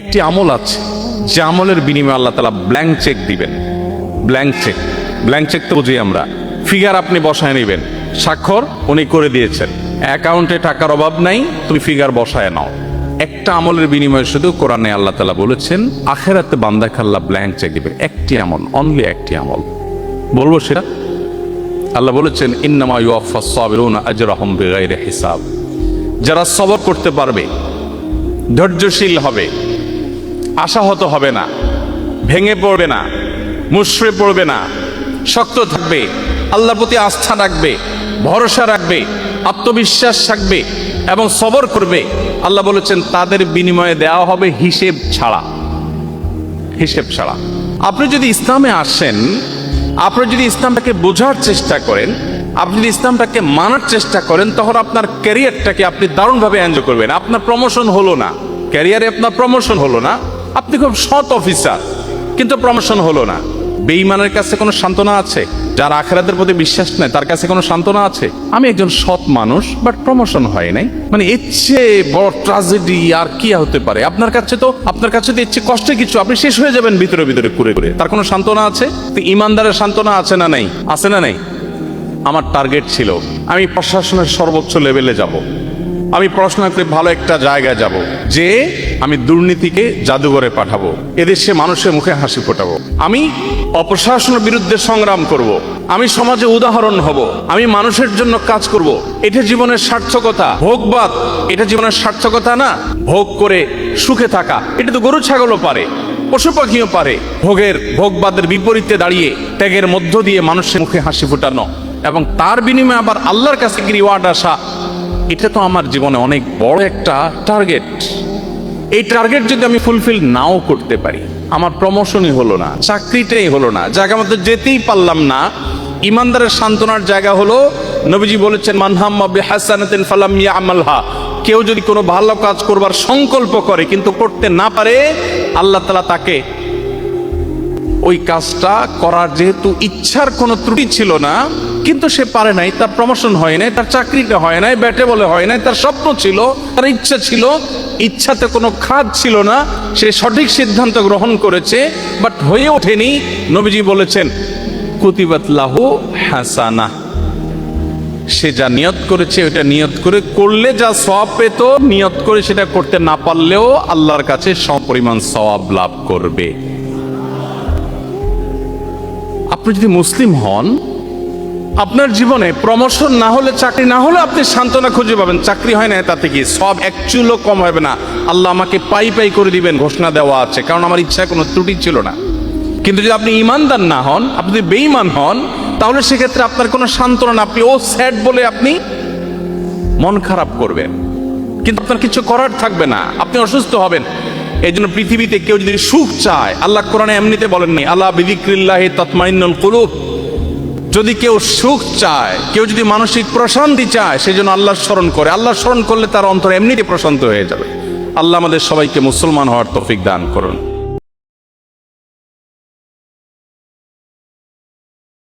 একটি আমল আছে, যে আমলের বিনিময়ে আল্লাহ তালা ব্ল্যাঙ্ক চেক দিবেন। ব্ল্যাঙ্ক চেক ব্ল্যাঙ্ক চেক তো বুঝি আমরা। ফিগার আপনি বসায় নেবেন। স্বাক্ষর উনি করে দিয়েছেন। অ্যাকাউন্টে টাকার অভাব নাই, তুমি ফিগার বসায় নাও। একটা আমলের বিনিময়ে শুধু কোরআনে আল্লাহ তালা বলেছেন, আখেরাতে বান্দা খাল্লা ব্ল্যাঙ্ক চেক দিবেন। একটি আমল অনলি একটি আমল। বলব সেটা? আল্লাহ বলেছেন, ইন্নামা ইউফা হিসাব। যারা সবর করতে পারবে, ধৈর্যশীল হবে আশাহত হবে না, ভেঙে পড়বে না, মুশড়ে পড়বে না, শক্ত থাকবে, আল্লাহর প্রতি আস্থা রাখবে, ভরসা রাখবে, আত্মবিশ্বাস থাকবে এবং সবর করবে। আল্লাহ বলেছেন, তাদের বিনিময়ে দেওয়া হবে হিসেব ছাড়া। হিসেব ছাড়া। আপনি যদি ইসলামে আসেন, আপনি যদি ইসলামটাকে বোঝার চেষ্টা করেন, আপনি যদি ইসলামটাকে মানার চেষ্টা করেন, তখন আপনার ক্যারিয়ারটাকে আপনি দারুণভাবে এনজয় করবেন। আপনার প্রমোশন হলো না। ক্যারিয়ারে আপনার প্রমোশন হলো না। আপনি খুব সৎ অফিসার, কিন্তু প্রমোশন হলো না। বেঈমানের কাছে কোনো সান্ত্বনা আছে? যার আখেরাতের প্রতি বিশ্বাস নেই, তার কাছে কোনো সান্ত্বনা আছে? আমি একজন সৎ মানুষ বাট প্রমোশন হয় নাই। মানে এর চেয়ে বড় ট্রাজেডি আর কি হতে পারে? আপনার কাছে তো, আপনার কাছে তো চেয়ে কষ্টে কিছু, আপনি শেষ হয়ে যাবেন ভিতরে ভিতরে, ঘুরে ঘুরে। তার কোনো সান্ত্বনা আছে? তো ইমানদারের সান্ত্বনা আছে না নেই? আছে না নেই? আমার টার্গেট ছিল, আমি প্রশাসনের সর্বোচ্চ লেভেলে যাব। আমি পড়াশোনা করে ভালো একটা জায়গায় যাব, যে আমি দুর্নীতিকে জাদুঘরে পাঠাবো, এদেশে মানুষের মুখে হাসি ফোটাবো আমি অপ্রশাসনের বিরুদ্ধে সংগ্রাম করব। আমি সমাজে উদাহরণ হব, আমি মানুষের জন্য কাজ করব। এটা জীবনের সার্থকতা ভোগবাদ এটা জীবনের সার্থকতা না ভোগ করে সুখে থাকা, এটা তো গরু ছাগলও পারে, পশু পাখিও পারে ভোগের ভোগবাদের বিপরীতে দাঁড়িয়ে, ত্যাগের মধ্য দিয়ে মানুষের মুখে হাসি ফোটানো, এবং তার বিনিময়ে আবার আল্লাহর কাছে রিওয়ার্ড আসা এটা তো আমার জীবনে অনেক বড় একটা টার্গেট এই টার্গেট যদি আমি ফুলফিল নাও করতে পারি, আমার প্রমোশনই হলো না, চাকরিটাই হলো না, জায়গা মতো যেতেই পারলাম না। ইমানদারের সান্ত্বনার জায়গা হলো, নবীজি বলেছেন মানহাম্মা বিহাসানাতিন ফালাম ইয়ামালহা। কেউ যদি কোনো ভালো কাজ করবার সংকল্প করে, কিন্তু করতে না পারে, আল্লাহ তালা তাকে ওই কাজটা করার যেহেতু ইচ্ছার কোনো ত্রুটি ছিল না কিন্তু সে পারে নাই, তার প্রমোশন হয় নাই, তার চাকরিটা হয় নাই ব্যাটে বলে হয় নাই, তার স্বপ্ন ছিল, তার ইচ্ছা ছিল, ইচ্ছাতে কোনো খাদ ছিল না, সে সঠিক সিদ্ধান্ত গ্রহণ করেছে বাট হয়ে ওঠেনি, নবীজি বলেছেন, কুতিবাত লাহু হাসানা। সে যা নিয়ত করেছে ওটা নিয়ত করে করলে যা সওয়াব পেত, নিয়ত করে সেটা করতে না পারলেও আল্লাহর কাছে সমপরিমাণ সওয়াব লাভ করবে। আপনি যদি মুসলিম হন আপনার জীবনে প্রমোশন না হলে চাকরি না হলে আপনি সান্ত্বনা খুঁজে পাবেন। চাকরি হয় না তাতে কি? সব এক চুলও কম হবে না। আল্লাহ আমাকে পাই পাই করে দিবেন, ঘোষণা দেওয়া আছে। কারণ আমার ইচ্ছায় কোনো ত্রুটি ছিল না। কিন্তু যদি আপনি ইমানদার না হন, আপনি যদি বেঈমান হন, তাহলে সেক্ষেত্রে আপনার কোনো সান্ত্বনা আপনি ও স্যাড বলে আপনি মন খারাপ করবেন। কিন্তু আপনার কিছু করার থাকবে না। আপনি অসুস্থ হবেন। এই জন্য পৃথিবীতে কেউ যদি সুখ চায়, আল্লাহ কোরআনে এমনিতে বলেননি আল্লাহ বিদিক্রিল্লাহ তৎমাইনুল কুলুব। যদি কেউ সুখ চায়, কেউ যদি মানসিক প্রশান্তি চায় সেই জন্য আল্লাহ স্মরণ করে। আল্লাহ স্মরণ করলে তার অন্তর এমনিতে প্রশান্ত হয়ে যাবে। আল্লাহ আমাদের সবাইকে মুসলমান হওয়ার তফিক দান করুন।